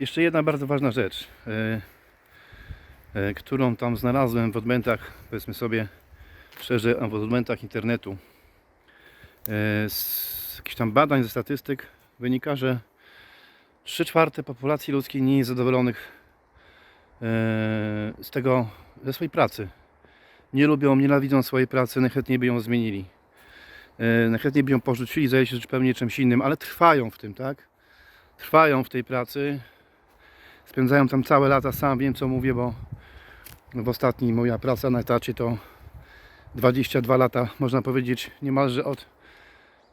Jeszcze jedna bardzo ważna rzecz, e, e, którą tam znalazłem w odmętach, powiedzmy sobie szczerze, w odmętach internetu. E, z jakichś tam badań, ze statystyk wynika, że 3 czwarte populacji ludzkiej nie jest zadowolonych z tego, ze swojej pracy. Nie lubią, nienawidzą swojej pracy, najchętniej by ją zmienili. Najchętniej by ją porzucili, zajęli się zupełnie czymś innym, ale trwają w tym, tak? Trwają w tej pracy, spędzają tam całe lata, sam wiem co mówię, bo w ostatniej moja praca na etacie to 22 lata, można powiedzieć, niemalże od,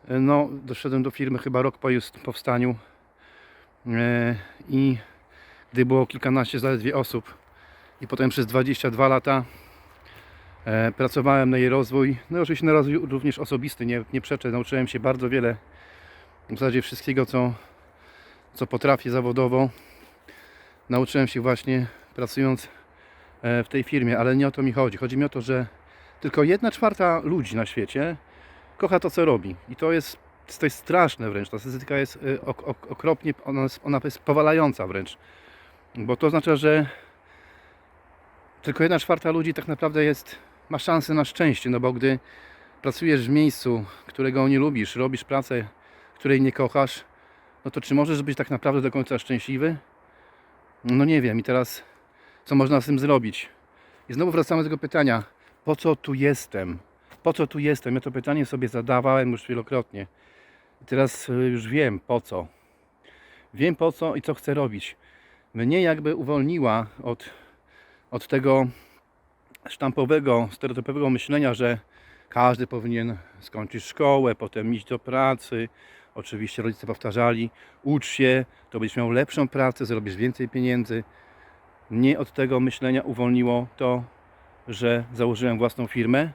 no, doszedłem do firmy chyba rok po jej powstaniu e, i gdy było kilkanaście zaledwie osób i potem przez 22 lata e, pracowałem na jej rozwój, no oczywiście na rozwój również osobisty, nie, nie przeczę, nauczyłem się bardzo wiele, w zasadzie wszystkiego co, co potrafię zawodowo, nauczyłem się właśnie pracując e, w tej firmie, ale nie o to mi chodzi, chodzi mi o to, że tylko jedna czwarta ludzi na świecie kocha to, co robi. I to jest, to jest straszne wręcz. Ta statystyka jest ok, okropnie, ona, jest- ona jest powalająca wręcz. Bo to oznacza, że tylko jedna czwarta ludzi tak naprawdę jest, ma szansę na szczęście. No bo gdy pracujesz w miejscu, którego nie lubisz, robisz pracę, której nie kochasz, no to czy możesz być tak naprawdę do końca szczęśliwy? No nie wiem. I teraz co można z tym zrobić? I znowu wracamy do tego pytania, po co tu jestem? Po co tu jestem? Ja to pytanie sobie zadawałem już wielokrotnie. I teraz y, już wiem po co. Wiem po co i co chcę robić. Mnie jakby uwolniła od, od tego sztampowego, stereotypowego myślenia, że każdy powinien skończyć szkołę, potem iść do pracy. Oczywiście rodzice powtarzali, ucz się, to będziesz miał lepszą pracę, zrobisz więcej pieniędzy. Mnie od tego myślenia uwolniło to, że założyłem własną firmę.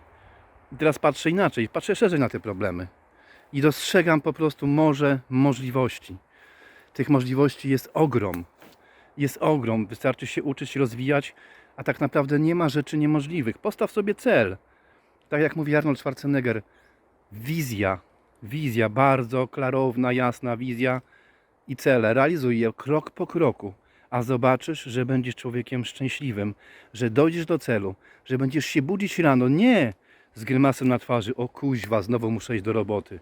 I teraz patrzę inaczej, patrzę szerzej na te problemy. I dostrzegam po prostu morze możliwości. Tych możliwości jest ogrom. Jest ogrom. Wystarczy się uczyć, rozwijać, a tak naprawdę nie ma rzeczy niemożliwych. Postaw sobie cel. Tak jak mówi Arnold Schwarzenegger, wizja. Wizja, bardzo klarowna, jasna wizja i cele. Realizuj je krok po kroku, a zobaczysz, że będziesz człowiekiem szczęśliwym, że dojdziesz do celu, że będziesz się budzić rano. Nie z grymasem na twarzy, o kuźwa, znowu muszę iść do roboty.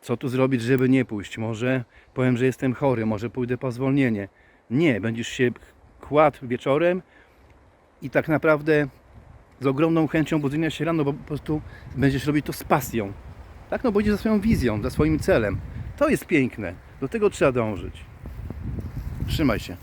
Co tu zrobić, żeby nie pójść? Może powiem, że jestem chory, może pójdę po zwolnienie. Nie, będziesz się kładł wieczorem i tak naprawdę z ogromną chęcią budzenia się rano, bo po prostu będziesz robić to z pasją. Tak, no bo idziesz za swoją wizją, za swoim celem. To jest piękne. Do tego trzeba dążyć. Trzymaj się.